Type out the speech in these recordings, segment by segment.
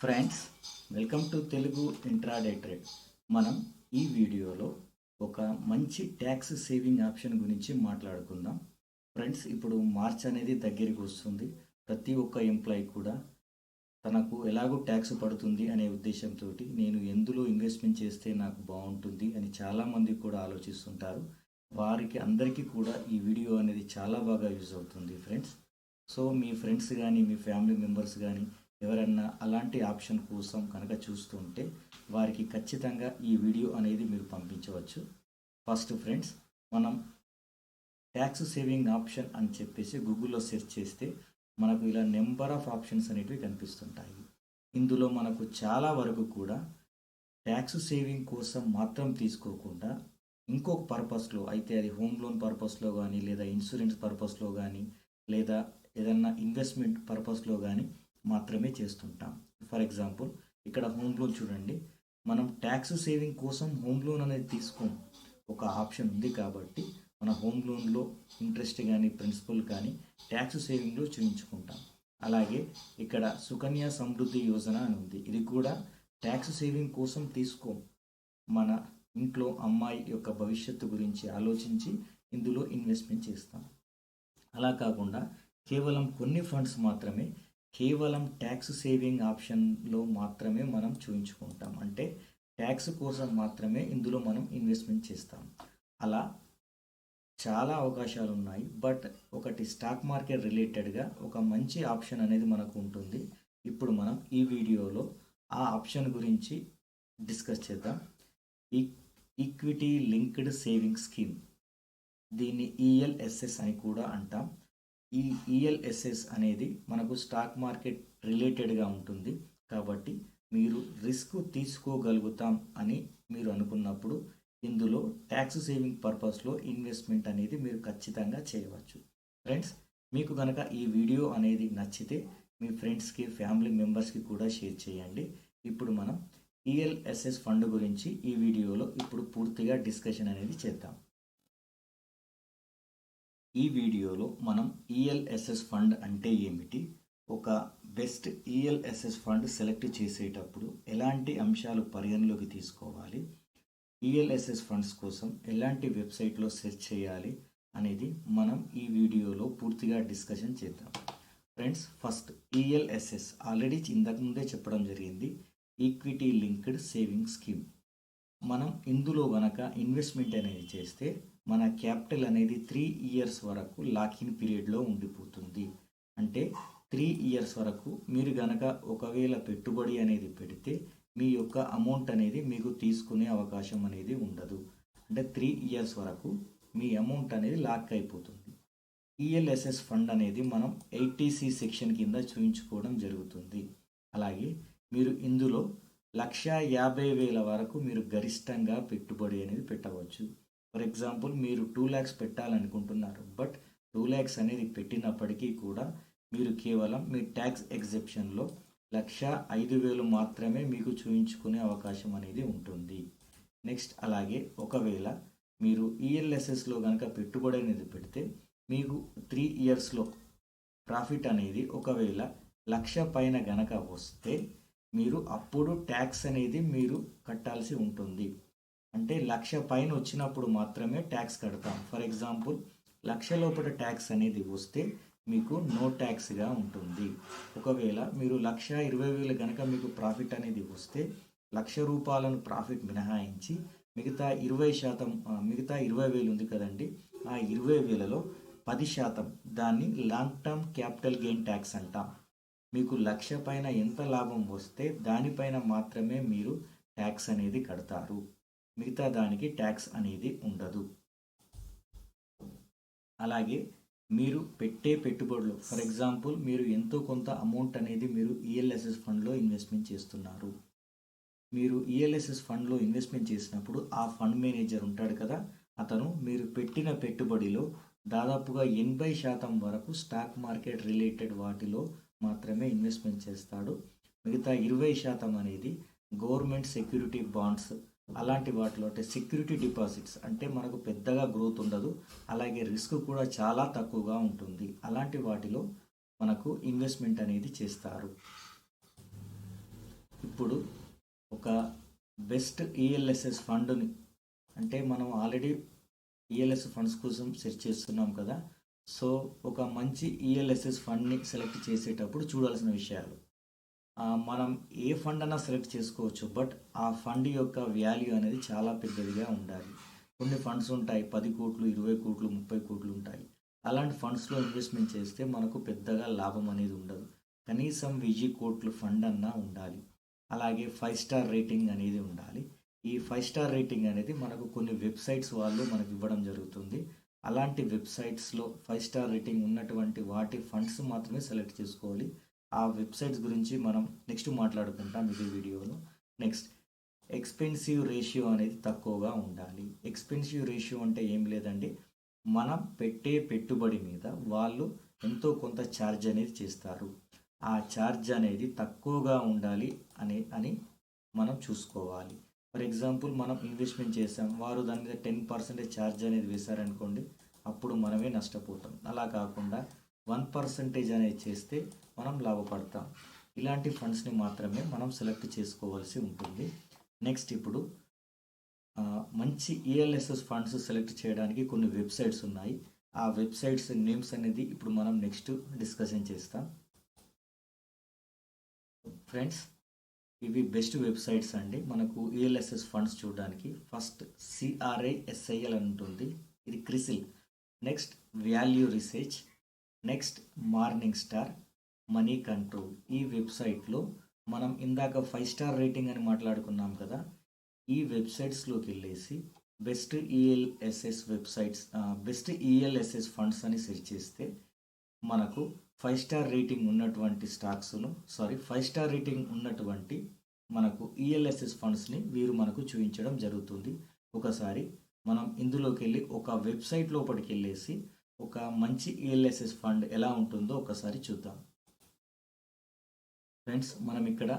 Friends welcome to Telugu intraday trade మనం ఈ వీడియోలో ఒక మంచి ట్యాక్స్ సేవింగ్ ఆప్షన్ గురించి మాట్లాడుకుందాం. ఫ్రెండ్స్ ఇప్పుడు మార్చ్ అనేది దగ్గరికి వస్తుంది. ప్రతి ఒక్క ఎంప్లాయీ కూడా తనకు ఎలాగో ట్యాక్స్ పడుతుంది అనే ఉద్దేశంతో నేను ఎందులో ఇన్వెస్ట్మెంట్ చేస్తే నాకు బాగుంటుంది అని చాలామంది కూడా ఆలోచిస్తుంటారు. వారికి అందరికీ కూడా ఈ వీడియో అనేది చాలా బాగా యూజ్ అవుతుంది ఫ్రెండ్స్ సో మీ ఫ్రెండ్స్ కానీ మీ ఫ్యామిలీ మెంబర్స్ కానీ ఎవరన్నా అలాంటి ఆప్షన్ కోసం కనుక చూస్తుంటే వారికి ఖచ్చితంగా ఈ వీడియో అనేది మీరు పంపించవచ్చు. ఫస్ట్ ఫ్రెండ్స్ మనం ట్యాక్స్ సేవింగ్ ఆప్షన్ అని చెప్పేసి గూగుల్లో సెర్చ్ చేస్తే మనకు ఇలా నెంబర్ ఆఫ్ ఆప్షన్స్ అనేటివి కనిపిస్తుంటాయి. ఇందులో మనకు చాలా వరకు కూడా ట్యాక్స్ సేవింగ్ కోసం మాత్రం తీసుకోకుండా ఇంకొక పర్పస్లో అయితే అది హోమ్ లోన్ పర్పస్లో కానీ లేదా ఇన్సూరెన్స్ పర్పస్లో కానీ లేదా ఏదన్నా ఇన్వెస్ట్మెంట్ పర్పస్లో కానీ మాత్రమే చేస్తుంటాం. ఫర్ ఎగ్జాంపుల్ ఇక్కడ హోమ్ లోన్ చూడండి. మనం ట్యాక్స్ సేవింగ్ కోసం హోమ్ లోన్ అనేది తీసుకోం ఒక ఆప్షన్ ఉంది కాబట్టి మన హోమ్ లోన్లో ఇంట్రెస్ట్ కానీ ప్రిన్సిపల్ కానీ ట్యాక్స్ సేవింగ్లో చూపించుకుంటాం అలాగే ఇక్కడ సుకన్య సమృద్ధి యోజన అని ఉంది. ఇది కూడా ట్యాక్స్ సేవింగ్ కోసం తీసుకో. మన ఇంట్లో అమ్మాయి యొక్క భవిష్యత్తు గురించి ఆలోచించి ఇందులో ఇన్వెస్ట్మెంట్ చేస్తాం. అలా కాకుండా కేవలం కొన్ని ఫండ్స్ మాత్రమే కేవలం ట్యాక్స్ సేవింగ్ ఆప్షన్లో మాత్రమే మనం చూపించుకుంటాం అంటే ట్యాక్స్ కోసం మాత్రమే ఇందులో మనం ఇన్వెస్ట్మెంట్ చేస్తాం. అలా చాలా అవకాశాలు ఉన్నాయి. బట్ ఒకటి స్టాక్ మార్కెట్ రిలేటెడ్గా ఒక మంచి ఆప్షన్ అనేది మనకు ఉంటుంది. ఇప్పుడు మనం ఈ వీడియోలో ఆ ఆప్షన్ గురించి డిస్కస్ చేద్దాం. ఈ ఈక్విటీ లింక్డ్ సేవింగ్ స్కీమ్ దీన్ని ఈఎల్ఎస్ఎస్ అని కూడా అంటాం. ఈ ఈఎల్ఎస్ఎస్ అనేది మనకు స్టాక్ మార్కెట్ రిలేటెడ్గా ఉంటుంది. కాబట్టి మీరు రిస్క్ తీసుకోగలుగుతాం అని మీరు అనుకున్నప్పుడు ఇందులో ట్యాక్స్ సేవింగ్ పర్పస్లో ఇన్వెస్ట్మెంట్ అనేది మీరు ఖచ్చితంగా చేయవచ్చు. ఫ్రెండ్స్ మీకు కనుక ఈ వీడియో అనేది నచ్చితే మీ ఫ్రెండ్స్కి ఫ్యామిలీ మెంబర్స్కి కూడా షేర్ చేయండి. ఇప్పుడు మనం ఈఎల్ఎస్ఎస్ ఫండ్ గురించి ఈ వీడియోలో ఇప్పుడు పూర్తిగా డిస్కషన్ అనేది చేద్దాం. ఈ వీడియోలో మనం ఈఎల్ఎస్ఎస్ ఫండ్ అంటే ఏమిటి? ఒక బెస్ట్ ఈఎల్ఎస్ఎస్ ఫండ్ సెలెక్ట్ చేసేటప్పుడు ఎలాంటి అంశాలు పరిగణలోకి తీసుకోవాలి? ఈఎల్ఎస్ఎస్ ఫండ్స్ కోసం ఎలాంటి వెబ్సైట్లో సెర్చ్ చేయాలి అనేది మనం ఈ వీడియోలో పూర్తిగా డిస్కషన్ చేద్దాం. ఫ్రెండ్స్ ఫస్ట్ ఈఎల్ఎస్ఎస్ ఆల్రెడీ ఇంతకుముందే చెప్పడం జరిగింది. ఈక్విటీ లింక్డ్ సేవింగ్ స్కీమ్ మనం ఇందులో గనక ఇన్వెస్ట్మెంట్ అనేది చేస్తే మన క్యాపిటల్ అనేది త్రీ ఇయర్స్ వరకు లాకిన్ పీరియడ్లో ఉండిపోతుంది. అంటే త్రీ ఇయర్స్ వరకు మీరు గనక ఒకవేళ పెట్టుబడి అనేది పెడితే మీ యొక్క అమౌంట్ అనేది మీకు తీసుకునే అవకాశం అనేది ఉండదు. అంటే త్రీ ఇయర్స్ వరకు మీ అమౌంట్ అనేది లాక్ అయిపోతుంది. ఈఎల్ఎస్ఎస్ ఫండ్ అనేది మనం ఎయిటీసీ సెక్షన్ కింద చూపించుకోవడం జరుగుతుంది. అలాగే మీరు ఇందులో లక్ష యాభై వేల వరకు మీరు గరిష్టంగా పెట్టుబడి అనేది పెట్టవచ్చు. ఫర్ ఎగ్జాంపుల్ మీరు టూ ల్యాక్స్ పెట్టాలనుకుంటున్నారు బట్ టూ ల్యాక్స్ అనేది పెట్టినప్పటికీ కూడా మీరు కేవలం మీ ట్యాక్స్ ఎగ్జిబిషన్లో లక్ష ఐదు వేలు మాత్రమే మీకు చూపించుకునే అవకాశం అనేది ఉంటుంది. నెక్స్ట్ అలాగే ఒకవేళ మీరు ఈఎల్ఎస్ఎస్లో కనుక పెట్టుబడి అనేది పెడితే మీకు త్రీ ఇయర్స్లో ప్రాఫిట్ అనేది ఒకవేళ లక్ష పైన గనక వస్తే మీరు అప్పుడు ట్యాక్స్ అనేది మీరు కట్టాల్సి ఉంటుంది. అంటే లక్ష పైన వచ్చినప్పుడు మాత్రమే ట్యాక్స్ కడతాం. ఫర్ ఎగ్జాంపుల్ లక్ష లోపల ట్యాక్స్ అనేది వస్తే మీకు నో ట్యాక్స్గా ఉంటుంది. ఒకవేళ మీరు లక్ష ఇరవై వేలు కనుక మీకు ప్రాఫిట్ అనేది వస్తే లక్ష రూపాయలను ప్రాఫిట్ మినహాయించి మిగతా ఇరవై శాతం మిగతా ఇరవై వేలు ఉంది కదండి ఆ ఇరవై వేలలో పది శాతం దాన్ని long term capital gain tax అంటాం. మీకు లక్ష పైన ఎంత లాభం వస్తే దానిపైన మాత్రమే మీరు ట్యాక్స్ అనేది కడతారు. మిగతా దానికి ట్యాక్స్ అనేది ఉండదు. అలాగే మీరు పెట్టే పెట్టుబడులు ఫర్ ఎగ్జాంపుల్ మీరు ఎంతో కొంత అమౌంట్ అనేది మీరు ఈఎల్ఎస్ఎస్ ఫండ్లో ఇన్వెస్ట్మెంట్ చేస్తున్నారు. మీరు ఈఎల్ఎస్ఎస్ ఫండ్లో ఇన్వెస్ట్మెంట్ చేసినప్పుడు ఆ ఫండ్ మేనేజర్ ఉంటాడు కదా అతను మీరు పెట్టిన పెట్టుబడిలో దాదాపుగా ఎనభై శాతం వరకు స్టాక్ మార్కెట్ రిలేటెడ్ వాటిలో మాత్రమే ఇన్వెస్ట్మెంట్ చేస్తాడు. మిగతా ఇరవై శాతం అనేది గవర్నమెంట్ సెక్యూరిటీ బాండ్స్ అలాంటి వాటిలో అంటే సెక్యూరిటీ డిపాజిట్స్ అంటే మనకు పెద్దగా గ్రోత్ ఉండదు. అలాగే రిస్క్ కూడా చాలా తక్కువగా ఉంటుంది. అలాంటి వాటిలో మనకు ఇన్వెస్ట్మెంట్ అనేది చేస్తారు. ఇప్పుడు ఒక బెస్ట్ ఈఎల్ఎస్ఎస్ ఫండ్ని అంటే మనం ఆల్రెడీ ఈఎల్ఎస్ ఫండ్స్ కోసం సెర్చ్ చేస్తున్నాం కదా. సో ఒక మంచి ఈఎల్ఎస్ఎస్ ఫండ్ని సెలెక్ట్ చేసేటప్పుడు చూడాల్సిన విషయాలు. మనం ఏ ఫండ్ అన్నా సెలెక్ట్ చేసుకోవచ్చు బట్ ఆ ఫండ్ యొక్క వాల్యూ అనేది చాలా పెద్దదిగా ఉండాలి. కొన్ని ఫండ్స్ ఉంటాయి పది కోట్లు ఇరవై కోట్లు ముప్పై కోట్లు ఉంటాయి. అలాంటి ఫండ్స్లో ఇన్వెస్ట్మెంట్ చేస్తే మనకు పెద్దగా లాభం అనేది ఉండదు. కనీసం వెయ్యి కోట్లు ఫండ్ అన్నా ఉండాలి. అలాగే ఫైవ్ స్టార్ రేటింగ్ అనేది ఉండాలి. ఈ ఫైవ్ స్టార్ రేటింగ్ అనేది మనకు కొన్ని వెబ్సైట్స్ వాళ్ళు మనకు ఇవ్వడం జరుగుతుంది. అలాంటి వెబ్సైట్స్లో ఫైవ్ స్టార్ రేటింగ్ ఉన్నటువంటి వాటి ఫండ్స్ మాత్రమే సెలెక్ట్ చేసుకోవాలి. ఆ వెబ్సైట్స్ గురించి మనం నెక్స్ట్ మాట్లాడుకుంటాం ఇది వీడియోలో. నెక్స్ట్ ఎక్స్పెన్సివ్ రేషియో అనేది తక్కువగా ఉండాలి. ఎక్స్పెన్సివ్ రేషియో అంటే ఏం లేదండి మనం పెట్టే పెట్టుబడి మీద వాళ్ళు ఎంతో కొంత ఛార్జ్ అనేది చేస్తారు. ఆ ఛార్జ్ అనేది తక్కువగా ఉండాలి అనే అని మనం చూసుకోవాలి. ఫర్ ఎగ్జాంపుల్ మనం ఇన్వెస్ట్మెంట్ చేసాం వారు దాని మీద టెన్ పర్సెంటేజ్ ఛార్జ్ అనేది వేశారనుకోండి అప్పుడు మనమే నష్టపోతాం. అలా కాకుండా వన్ పర్సెంటేజ్ అనేది చేస్తే మనం లాభపడతాం. ఇలాంటి ఫండ్స్ని మాత్రమే మనం సెలెక్ట్ చేసుకోవాల్సి ఉంటుంది. నెక్స్ట్ ఇప్పుడు మంచి ఈఎల్ఎస్ఎస్ ఫండ్స్ సెలెక్ట్ చేయడానికి కొన్ని వెబ్సైట్స్ ఉన్నాయి. ఆ వెబ్సైట్స్ నేమ్స్ అనేది ఇప్పుడు మనం నెక్స్ట్ డిస్కషన్ చేస్తాం. ఫ్రెండ్స్ ఇవి బెస్ట్ వెబ్సైట్స్ అండి. మనకు ఈఎల్ఎస్ఎస్ ఫండ్స్ చూడడానికి ఫస్ట్ సిఆర్ఐ ఎస్ఐఎల్ అని ఉంటుంది. ఇది CRISIL. Next value research. Next Morningstar Moneycontrol. ఈ వెబ్సైట్లో మనం ఇందాక ఫైవ్ స్టార్ రేటింగ్ అని మాట్లాడుకున్నాం కదా ఈ వెబ్సైట్స్లోకి వెళ్ళేసి best ELSS websites best ELSS funds అని సెర్చ్ చేస్తే మనకు ఫైవ్ స్టార్ రేటింగ్ ఉన్నటువంటి స్టాక్స్ను సారీ ఫైవ్ స్టార్ రేటింగ్ ఉన్నటువంటి మనకు ఈఎల్ఎస్ఎస్ ఫండ్స్ని వీరు మనకు చూపించడం జరుగుతుంది. ఒకసారి మనం ఇందులోకి వెళ్ళి ఒక వెబ్సైట్ లోపలికి వెళ్ళేసి ఒక మంచి ఈఎల్ఎస్ఎస్ ఫండ్ ఎలా ఉంటుందో ఒకసారి చూద్దాం. ఫ్రెండ్స్ మనం ఇక్కడ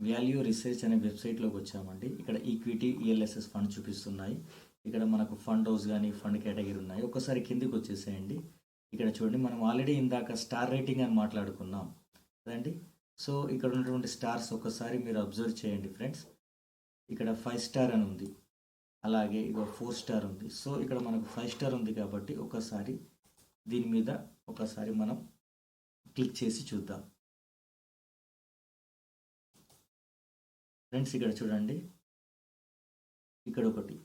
వాల్యూ రీసెర్చ్ అనే వెబ్సైట్లోకి వచ్చామండి. ఇక్కడ ఈక్విటీ ఈఎల్ఎస్ఎస్ ఫండ్ చూపిస్తున్నాయి. ఇక్కడ మనకు ఫండ్ హౌస్ కానీ ఫండ్ కేటగిరీ ఉన్నాయి. ఒకసారి కిందికి వచ్చేసేయండి. ఇక్కడ చూడండి మనం ఆల్రెడీ ఇందాక స్టార్ రేటింగ్ అని మాట్లాడుకున్నాం. కదండి సో ఇక్కడ ఉన్నటువంటి స్టార్స్ ఒకసారి మీరు అబ్జర్వ్ చేయండి ఫ్రెండ్స్ ఇక్కడ ఫైవ్ స్టార్ అని ఉంది. అలాగే ఇక ఫోర్ స్టార్ ఉంది. సో ఇక్కడ మనకు ఫైవ్ స్టార్ ఉంది కాబట్టి ఒకసారి దీని మీద ఒకసారి మనం క్లిక్ చేసి చూద్దాం. ఫ్రెండ్స్ ఇక్కడ చూడండి. ఇక్కడ ఒకటి.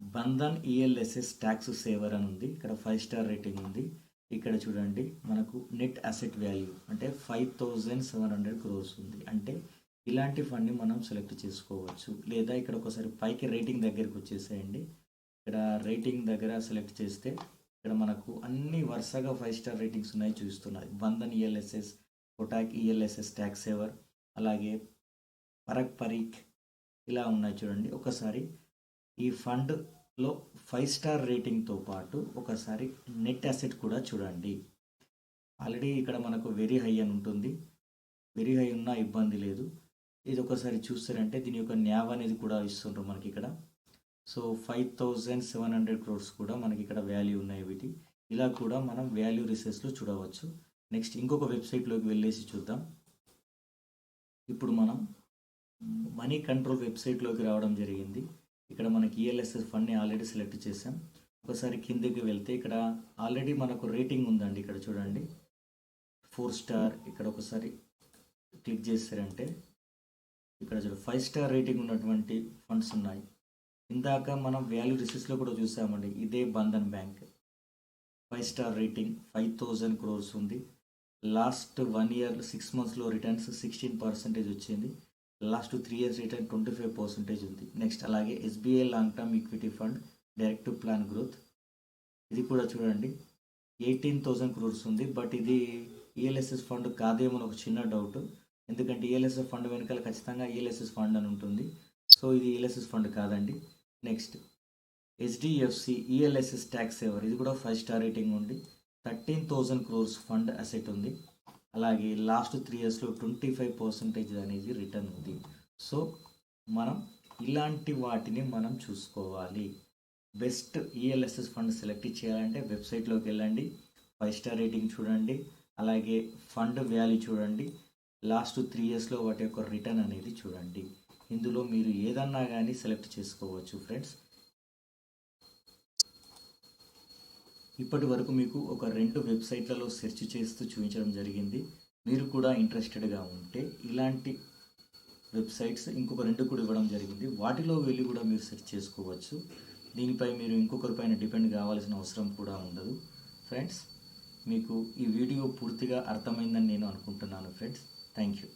బంధన్ ఈఎల్ఎస్ఎస్ ట్యాక్స్ సేవర్ అని ఉంది. ఇక్కడ ఫైవ్ స్టార్ రేటింగ్ ఉంది. ఇక్కడ చూడండి మనకు నెట్ అసెట్ వాల్యూ అంటే five thousand seven hundred crores ఉంది. అంటే ఇలాంటి ఫండ్ని మనం సెలెక్ట్ చేసుకోవచ్చు. లేదా ఇక్కడ ఒకసారి పైకి రేటింగ్ దగ్గరికి వచ్చేసేయండి. ఇక్కడ రేటింగ్ దగ్గర సెలెక్ట్ చేస్తే ఇక్కడ మనకు అన్ని వరుసగా ఫైవ్ స్టార్ రేటింగ్స్ ఉన్నాయి చూస్తున్నాయి. Bandhan ELSS Kotak ELSS tax saver అలాగే పరక్ పరీక్ ఇలా ఉన్నాయి చూడండి. ఒకసారి ఈ ఫండ్లో ఫైవ్ స్టార్ రేటింగ్తో పాటు ఒకసారి నెట్ అసెట్ కూడా చూడండి. ఆల్రెడీ ఇక్కడ మనకు వెరీ హై అని ఉంటుంది. వెరీ హై ఉన్నా ఇబ్బంది లేదు. ఇది ఒకసారి చూస్తారంటే దీని యొక్క న్యావ్ అనేది కూడా ఇస్తుంటారు మనకి ఇక్కడ. So five thousand seven hundred crores కూడా మనకి ఇక్కడ వాల్యూ ఉన్నాయి వీటి. ఇలా కూడా మనం వాల్యూ రీసెర్చ్లో చూడవచ్చు. నెక్స్ట్ ఇంకొక వెబ్సైట్లోకి వెళ్ళేసి చూద్దాం. ఇప్పుడు మనం మనీ కంట్రోల్ వెబ్సైట్లోకి రావడం జరిగింది. ఇక్కడ మనకి ఈఎల్ఎస్ఎస్ ఫండ్ని ఆల్రెడీ సెలెక్ట్ చేసాం ఒకసారి కిందకి వెళ్తే ఇక్కడ ఆల్రెడీ మనకు రేటింగ్ ఉందండి ఇక్కడ చూడండి. ఫోర్ స్టార్ ఇక్కడ ఒకసారి క్లిక్ చేశారంటే ఇక్కడ చూడ ఫైవ్ స్టార్ రేటింగ్ ఉన్నటువంటి ఫండ్స్ ఉన్నాయి. ఇందాక మనం వాల్యూ రిసెస్లో కూడా చూసామండి. ఇదే Bandhan bank five star rating five thousand crores ఉంది. లాస్ట్ వన్ ఇయర్ సిక్స్ మంత్స్లో రిటర్న్స్ సిక్స్టీన్ పర్సెంటేజ్ వచ్చింది. Last three years return twenty five percentage ఉంది. నెక్స్ట్ అలాగే SBI long term equity fund direct plan growth ఇది కూడా చూడండి. Eighteen thousand crores ఉంది. But ఇది ఈఎల్ఎస్ఎస్ ఫండ్ కాదేమో అని ఒక చిన్న డౌట్ ఎందుకంటే ఈఎల్ఎస్ఎస్ ఫండ్ వెనకాల ఖచ్చితంగా ఈఎల్ఎస్ఎస్ ఫండ్ అని ఉంటుంది. సో ఇది ఈఎల్ఎస్ఎస్ ఫండ్ కాదండి. Next. HDFC ELSS tax saver ఇది కూడా ఫైవ్ స్టార్ రేటింగ్ ఉంది. Thirteen thousand crores fund asset ఉంది. అలాగే లాస్ట్ త్రీ ఇయర్స్లో ట్వంటీ ఫైవ్ పర్సెంటేజ్ అనేది రిటర్న్ ఉంది. సో మనం ఇలాంటి వాటిని మనం చూసుకోవాలి. బెస్ట్ ఈఎల్ఎస్ఎస్ ఫండ్ సెలెక్ట్ చేయాలంటే వెబ్సైట్లోకి వెళ్ళండి. ఫైవ్ స్టార్ రేటింగ్ చూడండి. అలాగే ఫండ్ వ్యాల్యూ చూడండి. లాస్ట్ త్రీ ఇయర్స్లో వాటి యొక్క రిటర్న్ అనేది చూడండి. ఇందులో మీరు ఏదన్నా కానీ సెలెక్ట్ చేసుకోవచ్చు ఫ్రెండ్స్. ఇప్పటి వరకు మీకు ఒక రెండు వెబ్సైట్లలో సెర్చ్ చేస్తూ చూపించడం జరిగింది. మీరు కూడా ఇంట్రెస్టెడ్గా ఉంటే ఇలాంటి వెబ్సైట్స్ ఇంకొక రెండు కూడా ఇవ్వడం జరిగింది. వాటిలో వెళ్ళి కూడా మీరు సెర్చ్ చేసుకోవచ్చు. దీనిపై మీరు ఇంకొకరిపైన డిపెండ్ కావాల్సిన అవసరం కూడా ఉండదు ఫ్రెండ్స్. మీకు ఈ వీడియో పూర్తిగా అర్థమైందని నేను అనుకుంటున్నాను ఫ్రెండ్స్. Thank you